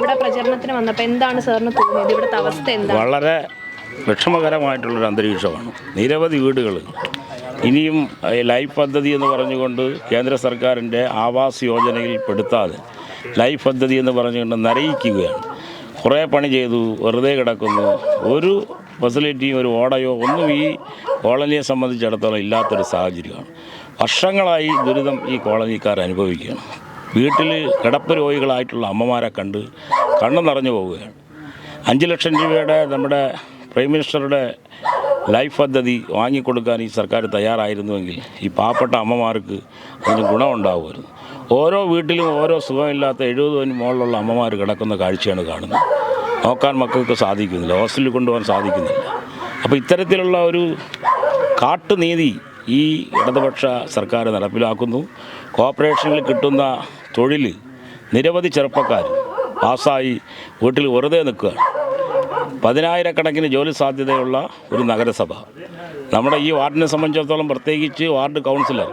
ഇവിടെ പ്രചരണത്തിന് വന്നപ്പോൾ എന്താണ് സാറിന് തോന്നിയത്? ഇവിടുത്തെ അവസ്ഥ എന്താണ്? വളരെ വിഷമകരമായിട്ടുള്ളൊരു അന്തരീക്ഷമാണ്. നിരവധി വീടുകൾ. ഇനിയും ലൈഫ് പദ്ധതി എന്ന് പറഞ്ഞുകൊണ്ട് കേന്ദ്ര സർക്കാരിന്റെ ആവാസ് യോജനയിൽ പെടുത്താതെ ലൈഫ് പദ്ധതി എന്ന് പറഞ്ഞുകൊണ്ട് നരയിക്കുകയാണ്. കുറേ പണി ചെയ്തു വെറുതെ കിടക്കുന്നു. ഒരു ഫെസിലിറ്റിയും ഒരു ഓടയോ ഒന്നും ഈ കോളനിയെ സംബന്ധിച്ചിടത്തോളം ഇല്ലാത്തൊരു സാഹചര്യമാണ്. വർഷങ്ങളായി ദുരിതം ഈ കോളനിക്കാർ അനുഭവിക്കുകയാണ്. വീട്ടിൽ കിടപ്പ് രോഗികളായിട്ടുള്ള അമ്മമാരെ കണ്ട് കണ്ണു നിറഞ്ഞു പോവുകയാണ്. അഞ്ച് ലക്ഷം രൂപയുടെ നമ്മുടെ പ്രൈം മിനിസ്റ്ററുടെ ലൈഫ് പദ്ധതി വാങ്ങിക്കൊടുക്കാൻ ഈ സർക്കാർ തയ്യാറായിരുന്നുവെങ്കിൽ ഈ പാവപ്പെട്ട അമ്മമാർക്ക് അതിന് ഗുണമുണ്ടാവുമായിരുന്നു. ഓരോ വീട്ടിലും ഓരോ സുഖമില്ലാത്ത എഴുപതിന് മുകളിലുള്ള അമ്മമാർ കിടക്കുന്ന കാഴ്ചയാണ് കാണുന്നത്. നോക്കാൻ മക്കൾക്ക് സാധിക്കുന്നില്ല. ഹോസ്റ്റലിൽ കൊണ്ടുപോകാൻ സാധിക്കുന്നില്ല. അപ്പോൾ ഇത്തരത്തിലുള്ള ഒരു കാട്ടുനീതി ഈ ഇടതുപക്ഷ സർക്കാർ നടപ്പിലാക്കുന്നു. കോർപ്പറേഷനിൽ കിട്ടുന്ന തൊഴിൽ നിരവധി ചെറുപ്പക്കാർ പാസ്സായി വീട്ടിൽ വെറുതെ നിൽക്കുകയാണ് പതിനായിരക്കണക്കിന് ജോലി സാധ്യതയുള്ള ഒരു നഗരസഭ. നമ്മുടെ ഈ വാർഡിനെ സംബന്ധിച്ചിടത്തോളം പ്രത്യേകിച്ച് വാർഡ് കൗൺസിലർ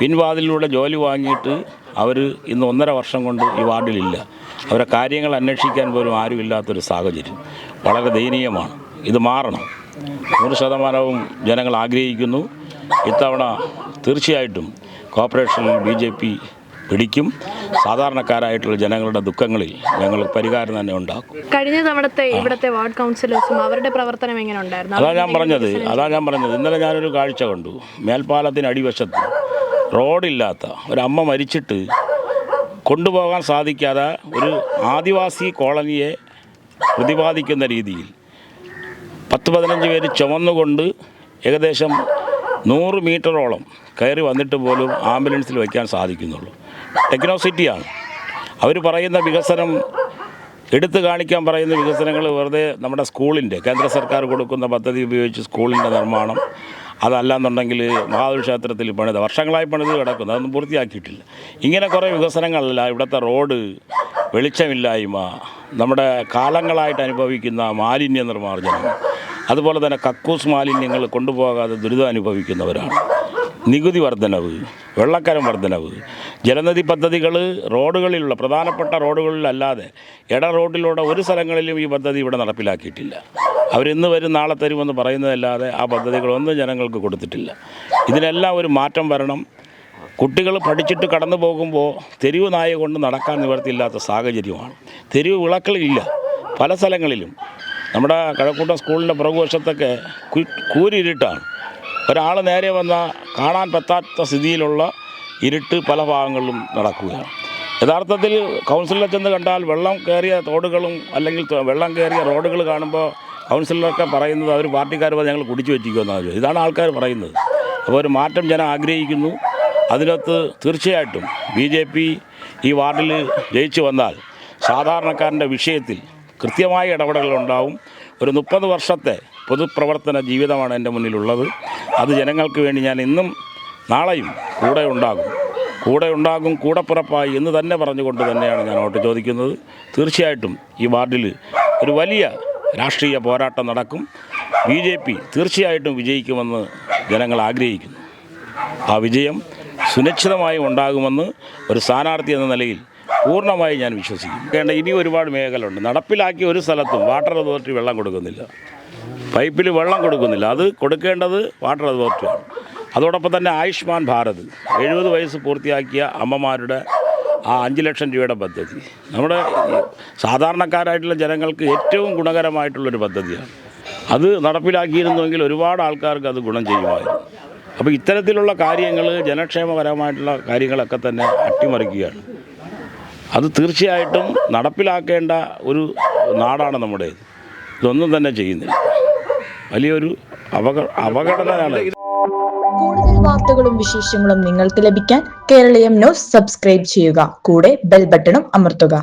പിൻവാതിലൂടെ ജോലി വാങ്ങിയിട്ട് അവർ ഇന്ന് ഒന്നര വർഷം കൊണ്ട് ഈ വാർഡിലില്ല. അവരെ കാര്യങ്ങൾ അന്വേഷിക്കാൻ പോലും ആരുമില്ലാത്തൊരു സാഹചര്യം. വളരെ ദയനീയമാണ്. ഇത് മാറണം. നൂറ് ശതമാനവും ജനങ്ങൾ ആഗ്രഹിക്കുന്നു. ഇത്തവണ തീർച്ചയായിട്ടും കോർപ്പറേഷനിൽ ബി ജെ പി പിടിക്കും. സാധാരണക്കാരായിട്ടുള്ള ജനങ്ങളുടെ ദുഃഖങ്ങളിൽ ഞങ്ങൾ പരിഹാരം തന്നെ ഉണ്ടാക്കും. കഴിഞ്ഞ തവണത്തെ ഇവിടുത്തെ വാർഡ് കൗൺസിലേഴ്സും അവരുടെ പ്രവർത്തനം എങ്ങനെ ഉണ്ടായിരുന്നു അതാ ഞാൻ പറഞ്ഞത് അതാ ഞാൻ പറഞ്ഞത്. ഇന്നലെ ഞാനൊരു കാഴ്ച കണ്ടു. മേൽപ്പാലത്തിന് അടിവശത്ത് റോഡില്ലാത്ത ഒരമ്മ മരിച്ചിട്ട് കൊണ്ടുപോകാൻ സാധിക്കാതെ ഒരു ആദിവാസി കോളനിയെ പ്രതിപാദിക്കുന്ന രീതിയിൽ പത്ത് പതിനഞ്ച് പേര് ചുമന്നുകൊണ്ട് ഏകദേശം നൂറ് മീറ്ററോളം കയറി വന്നിട്ട് പോലും ആംബുലൻസിൽ വയ്ക്കാൻ സാധിക്കുന്നുള്ളൂ. ടെക്നോ സിറ്റിയാണ് അവർ പറയുന്ന വികസനം എടുത്തു കാണിക്കാൻ പറയുന്ന വികസനങ്ങൾ വെറുതെ നമ്മുടെ സ്കൂളിന്റെ കേന്ദ്ര സർക്കാർ കൊടുക്കുന്ന പദ്ധതി ഉപയോഗിച്ച് സ്കൂളിന്റെ നിർമ്മാണം അതല്ലാന്നുണ്ടെങ്കിൽ മഹാദേവ ക്ഷേത്രത്തിൽ പണിത് വർഷങ്ങളായി പണിത് കിടക്കുന്നു അതൊന്നും പൂർത്തിയാക്കിയിട്ടില്ല. ഇങ്ങനെ കുറേ വികസനങ്ങളല്ല ഇവിടുത്തെ റോഡ് വെളിച്ചമില്ലായ്മ നമ്മുടെ കാലങ്ങളായിട്ട് അനുഭവിക്കുന്ന മാലിന്യ നിർമ്മാർജനം അതുപോലെ തന്നെ കക്കൂസ് മാലിന്യങ്ങൾ കൊണ്ടുപോകാതെ ദുരിതം അനുഭവിക്കുന്നവരാണ്. നികുതി വർധനവ് വെള്ളക്കരം വർധനവ് ജലനിധി പദ്ധതികൾ റോഡുകളിലുള്ള പ്രധാനപ്പെട്ട റോഡുകളിലല്ലാതെ ഇട റോഡിലൂടെ ഒരു സ്ഥലങ്ങളിലും ഈ പദ്ധതി ഇവിടെ നടപ്പിലാക്കിയിട്ടില്ല. അവരിന്ന് വരും നാളെ തരുമെന്ന് പറയുന്നതല്ലാതെ ആ പദ്ധതികളൊന്നും ജനങ്ങൾക്ക് കൊടുത്തിട്ടില്ല. ഇതിനെല്ലാം ഒരു മാറ്റം വരണം. കുട്ടികൾ പഠിച്ചിട്ട് കടന്നു പോകുമ്പോൾ തെരുവ് നായ കൊണ്ട് നടക്കാൻ നിവർത്തിയില്ലാത്ത സാഹചര്യമാണ്. തെരുവ് വിളക്കളില്ല. പല സ്ഥലങ്ങളിലും നമ്മുടെ കഴക്കൂട്ടം സ്കൂളിന്റെ പുറകുവശത്തൊക്കെ കൂരിരുട്ടാണ്. ഒരാൾ നേരെ വന്ന കാണാൻ പറ്റാത്ത സ്ഥിതിയിലുള്ള ഇരുട്ട് പല ഭാഗങ്ങളിലും നടക്കുകയാണ്. യഥാർത്ഥത്തിൽ കൗൺസിലറെ ചെന്ന് കണ്ടാൽ വെള്ളം കയറിയ തോടുകളും അല്ലെങ്കിൽ വെള്ളം കയറിയ റോഡുകൾ കാണുമ്പോൾ കൗൺസിലറൊക്കെ പറയുന്നത് അവർ പാർട്ടിക്കാർ ഞങ്ങൾ കുടിച്ചു വെച്ചിരിക്കുമെന്നാണ് ഇതാണ് ആൾക്കാർ പറയുന്നത്. അപ്പോൾ ഒരു മാറ്റം ജനം ആഗ്രഹിക്കുന്നു. അതിനകത്ത് തീർച്ചയായിട്ടും ബി ജെ പി ഈ വാർഡിൽ ജയിച്ചു വന്നാൽ സാധാരണക്കാരന്റെ വിഷയത്തിൽ കൃത്യമായ ഇടപെടലുണ്ടാവും ഒരു മുപ്പത് വർഷത്തെ പൊതുപ്രവർത്തന ജീവിതമാണ് എന്റെ മുന്നിലുള്ളത്. അത് ജനങ്ങൾക്ക് വേണ്ടി ഞാൻ ഇന്നും നാളെയും കൂടെ ഉണ്ടാകും. കൂടെ ഉണ്ടാകും കൂടെ പിറപ്പായി എന്ന് തന്നെ പറഞ്ഞുകൊണ്ട് തന്നെയാണ് ഞാൻ വോട്ട് ചോദിക്കുന്നത്. തീർച്ചയായിട്ടും ഈ വാർഡിൽ ഒരു വലിയ രാഷ്ട്രീയ പോരാട്ടം നടക്കും. ബി ജെ പി തീർച്ചയായിട്ടും വിജയിക്കുമെന്ന് ജനങ്ങൾ ആഗ്രഹിക്കുന്നു. ആ വിജയം സുനിശ്ചിതമായി ഉണ്ടാകുമെന്ന് ഒരു സ്ഥാനാർത്ഥി എന്ന നിലയിൽ പൂർണമായി ഞാൻ വിശ്വസിക്കും വേണ്ട ഇനി ഒരുപാട് മേഖലയുണ്ട്. നടപ്പിലാക്കിയ ഒരു സ്ഥലത്തും വാട്ടർ അതോറിറ്റി വെള്ളം കൊടുക്കുന്നില്ല. പൈപ്പിൽ വെള്ളം കൊടുക്കുന്നില്ല. അത് കൊടുക്കേണ്ടത് വാട്ടർ അതോറിറ്റിയാണ്. അതോടൊപ്പം തന്നെ ആയുഷ്മാൻ ഭാരത് എഴുപത് വയസ്സ് പൂർത്തിയാക്കിയ അമ്മമാരുടെ ആ അഞ്ച് ലക്ഷം രൂപയുടെ പദ്ധതി. നമ്മുടെ സാധാരണക്കാരായിട്ടുള്ള ജനങ്ങൾക്ക് ഏറ്റവും ഗുണകരമായിട്ടുള്ളൊരു പദ്ധതിയാണ്. അത് നടപ്പിലാക്കിയിരുന്നുവെങ്കിൽ ഒരുപാട് ആൾക്കാർക്ക് അത് ഗുണം ചെയ്യുമായിരുന്നു. അപ്പോൾ ഇത്തരത്തിലുള്ള കാര്യങ്ങൾ ജനക്ഷേമപരമായിട്ടുള്ള കാര്യങ്ങളൊക്കെ തന്നെ അട്ടിമറിക്കുകയാണ്. അത് തീർച്ചയായിട്ടും നടപ്പിലാക്കേണ്ട ഒരു നാടാണ് നമ്മുടേത് ഇതൊന്നും തന്നെ ചെയ്യുന്നില്ല. വലിയൊരു അപക അപകടനാണ് കൂടുതൽ വാർത്തകളും വിശേഷങ്ങളും നിങ്ങൾക്ക് ലഭിക്കാൻ കേരളീയം ന്യൂസ് സബ്സ്ക്രൈബ് ചെയ്യുക. കൂടെ ബെൽ ബട്ടണും അമർത്തുക.